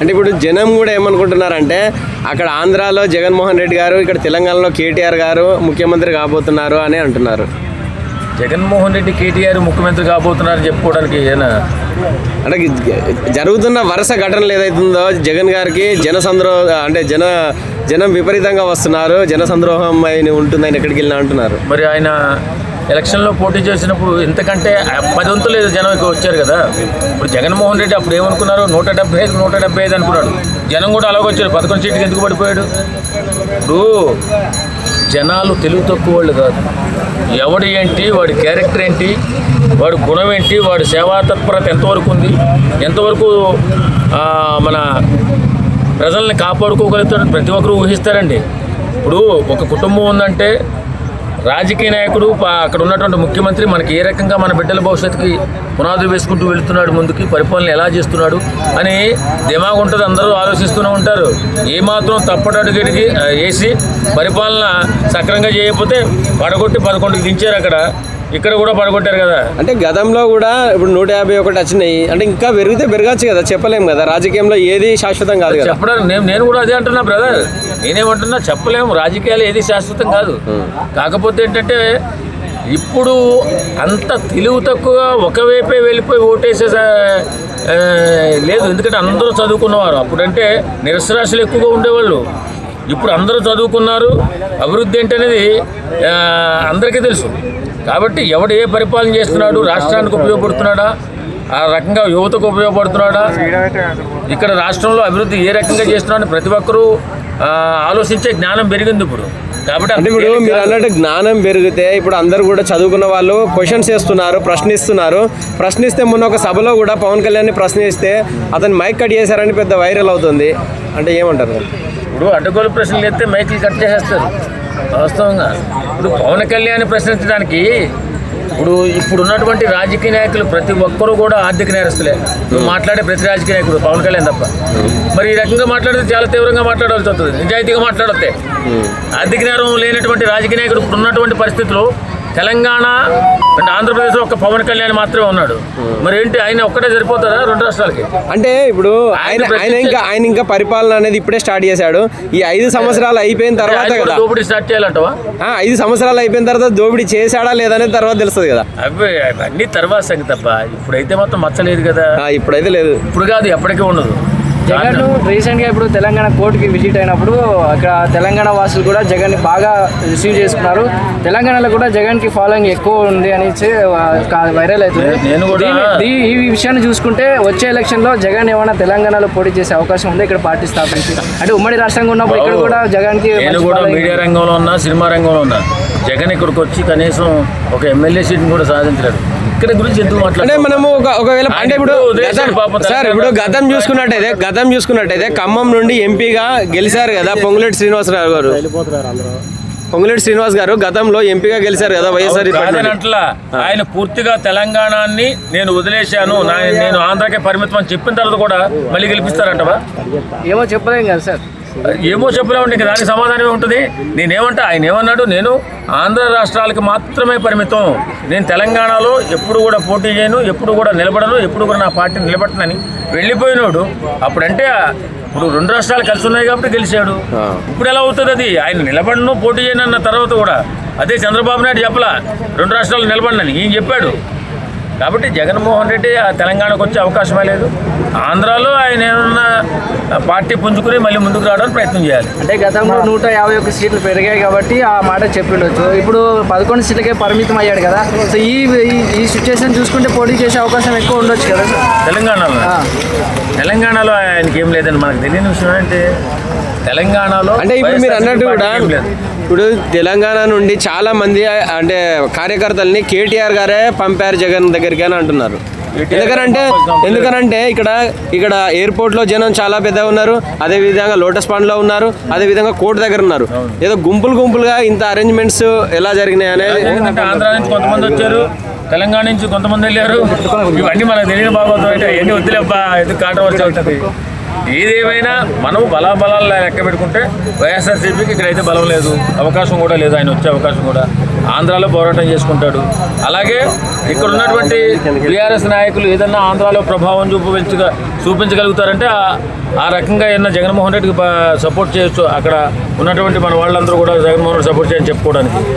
అంటే ఇప్పుడు జనం కూడా ఏమనుకుంటున్నారంటే అక్కడ ఆంధ్రాలో జగన్మోహన్ రెడ్డి గారు ఇక్కడ తెలంగాణలో కేటీఆర్ గారు ముఖ్యమంత్రి కాబోతున్నారు అని అంటున్నారు. జగన్మోహన్ రెడ్డి కేటీఆర్ ముఖ్యమంత్రి కాబోతున్నారని చెప్పుకోవడానికి ఏనా? అంటే జరుగుతున్న వరుస ఘటనలు ఏదైతుందో జగన్ గారికి జన అంటే జన జనం విపరీతంగా వస్తున్నారు జన సంద్రోహం అయిన ఉంటుందని ఎక్కడికి వెళ్ళినా అంటున్నారు. మరి ఆయన ఎలక్షన్లో పోటీ చేసినప్పుడు ఇంతకంటే పది వంతులు జనం ఇక్కడ వచ్చారు కదా. ఇప్పుడు జగన్మోహన్ రెడ్డి అప్పుడు ఏమనుకున్నారు? నూట డెబ్బై ఐదు నూట డెబ్బై ఐదు అనుకున్నాడు. జనం కూడా అలాగే వచ్చారు. పదకొండు సీట్కి ఎందుకు పడిపోయాడు? ఇప్పుడు జనాలు తెలుగు తక్కువ వాళ్ళు కాదు. ఎవడు ఏంటి వాడి క్యారెక్టర్ ఏంటి వాడి గుణం ఏంటి వాడి సేవా తత్పరత ఎంతవరకు ఉంది ఎంతవరకు మన ప్రజల్ని కాపాడుకోగలుగుతాడు ప్రతి ఒక్కరూ ఊహిస్తారండి. ఇప్పుడు ఒక కుటుంబం ఉందంటే రాజకీయ నాయకుడు ప- అక్కడ ఉన్నటువంటి ముఖ్యమంత్రి మనకి ఏ రకంగా మన బిడ్డల భవిష్యత్తుకి పునాదులు వేసుకుంటూ వెళ్తున్నాడు ముందుకి పరిపాలన ఎలా చేస్తున్నాడు అని దిమాగ్ ఉంటుంది అందరూ ఆలోచిస్తూనే ఉంటారు. ఏమాత్రం తప్పటడుగుడికి వేసి పరిపాలన సక్రంగా చేయకపోతే పడగొట్టి పదకొండుకి దించారు అక్కడ. ఇక్కడ కూడా పడగొట్టారు కదా. అంటే గతంలో కూడా ఇప్పుడు నూట యాభై ఒకటి వచ్చినాయి. అంటే ఇంకా పెరిగితే పెరగచ్చు కదా చెప్పలేం కదా. రాజకీయంలో ఏది శాశ్వతం కాదు కదా. చెప్పడానికి నేను నేను కూడా అదే అంటున్నా బ్రదర్ నేనేమంటున్నా చెప్పలేము. రాజకీయాలు ఏది శాశ్వతం కాదు. కాకపోతే ఏంటంటే ఇప్పుడు అంత తెలివి తక్కువ ఒకవైపే వెళ్ళిపోయి ఓటేసే లేదు. ఎందుకంటే అందరూ చదువుకున్నవారు. అప్పుడంటే నిరసరాశులు ఎక్కువగా ఉండేవాళ్ళు. ఇప్పుడు అందరూ చదువుకున్నారు. అభివృద్ధి ఏంటనేది అందరికీ తెలుసు. కాబట్టి ఎవడు ఏ పరిపాలన చేస్తున్నాడు రాష్ట్రానికి ఉపయోగపడుతున్నాడా ఆ రకంగా యువతకు ఉపయోగపడుతున్నాడా ఇక్కడ రాష్ట్రంలో అభివృద్ధి ఏ రకంగా చేస్తున్నాడని ప్రతి ఒక్కరూ ఆలోచించే జ్ఞానం పెరిగింది ఇప్పుడు. కాబట్టి అంటే ఇప్పుడు మీరు అన్నట్టు జ్ఞానం పెరిగితే ఇప్పుడు అందరు కూడా చదువుకున్న వాళ్ళు క్వశ్చన్స్ వేస్తున్నారు ప్రశ్నిస్తున్నారు. ప్రశ్నిస్తే మొన్న ఒక సభలో కూడా పవన్ కళ్యాణ్ ప్రశ్నిస్తే అతను మైక్ కట్ చేశారని పెద్ద వైరల్ అవుతుంది. అంటే ఏమంటారు? ఇప్పుడు అడ్డగోలు ప్రశ్నలు ఎత్తే మైకులు కట్ చేసేస్తారు. వాస్తవంగా. ఇప్పుడు పవన్ కళ్యాణ్ ప్రశ్నించడానికి ఇప్పుడు ఇప్పుడు ఉన్నటువంటి రాజకీయ నాయకులు ప్రతి ఒక్కరూ కూడా ఆర్థిక నేరస్తులే. నువ్వు మాట్లాడే ప్రతి రాజకీయ నాయకుడు పవన్ కళ్యాణ్ తప్ప. మరి ఈ రకంగా మాట్లాడితే చాలా తీవ్రంగా మాట్లాడాల్సి వస్తుంది. నిజాయితీగా మాట్లాడతే ఆర్థిక నేరం లేనటువంటి రాజకీయ నాయకుడు ఇప్పుడు ఉన్నటువంటి పరిస్థితులు తెలంగాణ అండ్ ఆంధ్రప్రదేశ్లో ఒక పవన్ కళ్యాణ్ మాత్రమే ఉన్నాడు. మరి ఏంటి ఆయన ఒక్కటే సరిపోతారా రెండు రాష్ట్రాలకి? అంటే ఇప్పుడు ఆయన ఆయన ఇంకా ఆయన ఇంకా పరిపాలన అనేది ఇప్పుడే స్టార్ట్ చేశాడు. ఈ ఐదు సంవత్సరాలు అయిపోయిన తర్వాత కదా. దోపిడీ స్టార్ట్ చేయాలంటవా? ఆ, ఐదు సంవత్సరాలు అయిపోయిన తర్వాత దోపిడీ చేశాడా లేదనేది తర్వాత తెలుస్తుంది కదా. అవి అవన్నీ తర్వాత సంగతి తప్ప ఇప్పుడైతే మొత్తం మచ్చలేదు కదా. ఆ, ఇప్పుడైతే లేదు. ఇప్పుడు కాదు ఎప్పటికీ ఉండదు. జగన్ రీసెంట్గా ఇప్పుడు తెలంగాణ కోర్టుకి విజిట్ అయినప్పుడు అక్కడ తెలంగాణ వాసులు కూడా జగన్ బాగా రిసీవ్ చేసుకున్నారు. తెలంగాణలో కూడా జగన్కి ఫాలోయింగ్ ఎక్కువ ఉంది అని వైరల్ అవుతుంది. నేను కూడా- ఈ విషయాన్ని చూసుకుంటే వచ్చే ఎలక్షన్లో జగన్ ఏమైనా తెలంగాణలో పోటీ చేసే అవకాశం ఉంది? ఇక్కడ పార్టీ స్థాపించి. అంటే ఉమ్మడి రాష్ట్రంగా ఉన్నప్పుడు ఇక్కడ కూడా జగన్కి నేను కూడా మీడియా రంగంలో ఉన్నా సినిమా రంగంలో ఉన్నా జగన్ ఇక్కడికి వచ్చి కనీసం ఒక ఎమ్మెల్యే సీట్ని కూడా సాధించలేడు ఇక్కడ గురించి ఎందుకు అంటే మనము ఒక ఒకవేళ అంటే ఇప్పుడు సార్ ఇప్పుడు గతం చూసుకున్నట్టయితే గతం చూసుకున్నట్టయితే ఖమ్మం నుండి ఎంపీగా గెలిచారు కదా పొంగులేటి శ్రీనివాసరావు గారు. పొంగులేటి శ్రీనివాస్ గారు గతంలో ఎంపీగా గెలిచారు కదా వైఎస్ఆర్ ఆయన పూర్తిగా తెలంగాణని నేను వదిలేశాను. నా- నేను ఆంధ్రాకే పరిమితం అని చెప్పిన తర్వాత కూడా మళ్ళీ గెలిపిస్తారంటవా? ఏమో చెప్పలేం కదా సార్. ఏమో చెప్పలేమండి ఇంక దానికి సమాధానమే ఉంటుంది. నేనేమంటా ఆయన ఏమన్నాడు నేను ఆంధ్ర రాష్ట్రాలకు మాత్రమే పరిమితం. నేను తెలంగాణలో ఎప్పుడు కూడా పోటీ చేయను ఎప్పుడు కూడా నిలబడను ఎప్పుడు కూడా నా పార్టీ నిలబెట్టనని వెళ్ళిపోయినోడు. అప్పుడంటే ఇప్పుడు రెండు రాష్ట్రాలు కలిసి ఉన్నాయి కాబట్టి గెలిచాడు. ఇప్పుడు ఎలా అవుతుంది అది? ఆయన నిలబడను పోటీ చేయను అన్న తర్వాత కూడా. అదే చంద్రబాబు నాయుడు చెప్పలా రెండు రాష్ట్రాలు నిలబడినని. ఈయన చెప్పాడు. కాబట్టి జగన్మోహన్ రెడ్డి ఆ తెలంగాణకు వచ్చే అవకాశమే లేదు. ఆంధ్రాలో ఆయన ఏమన్నా పార్టీ పుంజుకుని మళ్ళీ ముందుకు రావడానికి ప్రయత్నం చేయాలి. అంటే గతంలో నూట యాభై ఒక్క సీట్లు పెరిగాయి కాబట్టి ఆ మాట చెప్పిండొచ్చు. ఇప్పుడు పదకొండు సీట్లకే పరిమితం అయ్యాడు కదా. సో ఈ ఈ- సిచ్యువేషన్ చూసుకుంటే పోటీ చేసే అవకాశం ఎక్కువ ఉండొచ్చు కదా తెలంగాణలో. ఆ. తెలంగాణలో ఆయనకి ఏం లేదని మనకు తెలియని విషయం అంటే తెలంగాణలో అంటే ఇప్పుడు మీరు అన్నట్టు కూడా. ఇప్పుడు తెలంగాణ నుండి చాలా మంది అంటే కార్యకర్తల్ని కేటీఆర్ గారే పంపారు జగన్ దగ్గరికి అని అంటున్నారు. ఎందుకనంటే ఎందుకనంటే ఇక్కడ ఇక్కడ ఎయిర్పోర్ట్లో జనం చాలా పెద్దగా ఉన్నారు అదే విధంగా లోటస్ పాండ్లో ఉన్నారు అదే విధంగా కోర్టు దగ్గర ఉన్నారు. ఏదో గుంపులు గుంపులుగా ఇంత అరేంజ్మెంట్స్ ఎలా జరిగినాయి అనేది ఆంధ్ర నుంచి కొంతమంది వచ్చారు తెలంగాణ నుంచి కొంతమంది వెళ్ళారు. ఇవన్నీ మనకు తెలియని బాగోతాం అంటే ఎన్ని వద్దులేబ్బా ఎందుకు కాంట్రవర్సీ అవుతుంది? ఏదేమైనా మనం బలాబలాలు లెక్క పెట్టుకుంటే వైఎస్ఆర్సీపీకి ఇక్కడైతే బలం లేదు. అవకాశం కూడా లేదు. ఆయన వచ్చే అవకాశం కూడా. ఆంధ్రాలో పోరాటం చేసుకుంటాడు. అలాగే ఇక్కడ ఉన్నటువంటి టీఆర్ఎస్ నాయకులు ఏదన్నా ఆంధ్రాలో ప్రభావం చూపించగా చూపించగలుగుతారంటే ఆ- ఆ రకంగా ఏమన్నా జగన్మోహన్ రెడ్డికి సపోర్ట్ చేయొచ్చు. అక్కడ ఉన్నటువంటి మన వాళ్ళందరూ కూడా జగన్మోహన్ రెడ్డి సపోర్ట్ చేయని చెప్పుకోవడానికి.